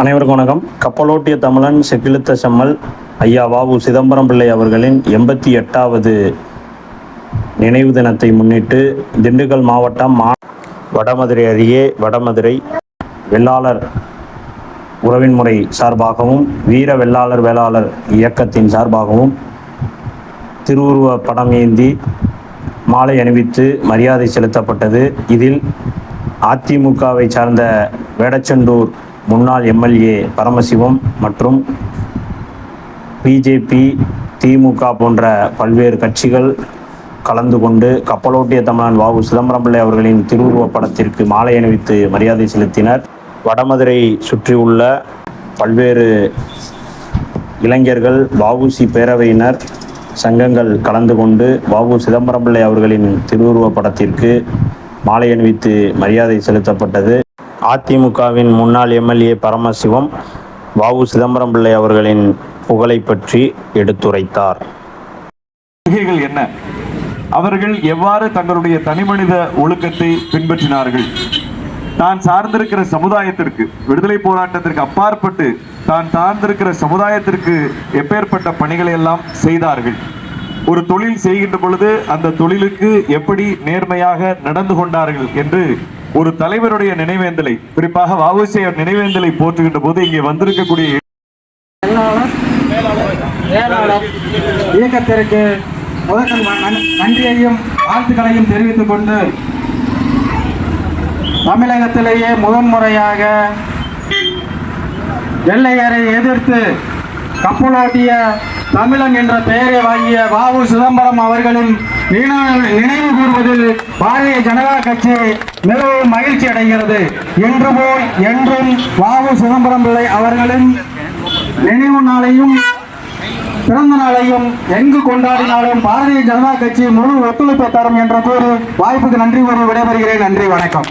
அனைவருக்கும் வணக்கம். கப்பலோட்டிய தமிழன் செக்கிழுத்த செம்மல் ஐயா வாவு சிதம்பரம் பிள்ளை அவர்களின் எண்பத்தி எட்டாவது நினைவு தினத்தை முன்னிட்டு திண்டுக்கல் மாவட்டம் மா வடமதுரை அருகே வடமதுரை வெள்ளாளர் உறவின் முறை சார்பாகவும் வீர வெள்ளாளர் வேளாளர் இயக்கத்தின் சார்பாகவும் திருவுருவ படம் ஏந்தி மாலை அணிவித்து மரியாதை செலுத்தப்பட்டது. இதில் அதிமுகவை சார்ந்த வேடச்செண்டூர் முன்னாள் எம்எல்ஏ பரமசிவம் மற்றும் பிஜேபி திமுக போன்ற பல்வேறு கட்சிகள் கலந்து கொண்டு கப்பலோட்டிய தமிழன் வாவு சிதம்பரம் பிள்ளை அவர்களின் திருவுருவப் படத்திற்கு மாலை அணிவித்து மரியாதை செலுத்தினர். வடமதுரை சுற்றியுள்ள பல்வேறு இளைஞர்கள் வாவுசி பேரவையினர் சங்கங்கள் கலந்து கொண்டு வாவு சிதம்பரம் பிள்ளை அவர்களின் திருவுருவப் படத்திற்கு மாலை அணிவித்து மரியாதை செலுத்தப்பட்டது. அதிமுகவின் முன்னாள் எம்எல்ஏ பரமசிவம் வாவு சிதம்பரம் பிள்ளை அவர்களின் புகழை பற்றி எடுத்துரைத்தார். கொள்கைகள் என்ன? அவர்கள் எவ்வாறு தங்களுடைய தனிமனித ஒழுக்கத்தை பின்பற்றினார்கள்? தான் சார்ந்திருக்கிற சமுதாயத்திற்கு விடுதலை போராட்டத்திற்கு அப்பாற்பட்டு தான் சார்ந்திருக்கிற சமுதாயத்திற்கு எப்பேற்பட்ட பணிகளை எல்லாம் செய்தார்கள்? ஒரு தொழில் செய்கின்ற பொழுது அந்த தொழிலுக்கு எப்படி நேர்மையாக நடந்து கொண்டார்கள் என்று ஒரு தலைவருடைய நினைவேந்தலை குறிப்பாக வாவுசியர் நினைவேந்தலை போற்றுகின்ற போது இங்கே வந்திருக்கக்கூடிய இயக்கத்திற்கு நன்- நன்றியையும் வாழ்த்துக்களையும் தெரிவித்துக் கொண்டு தமிழகத்திலேயே முதன்முறையாக வெள்ளையரை எதிர்த்து கப்பலோட்டிய தமிழன் என்ற பெயரை வாங்கிய வாவு சிதம்பரம் அவர்களின் நினைவு கூறுவதில் பாரதிய ஜனதா கட்சி மிகவும் மகிழ்ச்சி அடைகிறது. என்று போல் என்றும் வாவு சிதம்பரம் பிள்ளை அவர்களின் நினைவு நாளையும் பிறந்த நாளையும் எங்கு கொண்டாடினாலும் பாரதிய ஜனதா கட்சி முழு ஒத்துழைப்பை தரும் என்ற கூறி வாய்ப்புக்கு நன்றி கூறி விடைபெறுகிறேன். நன்றி வணக்கம்.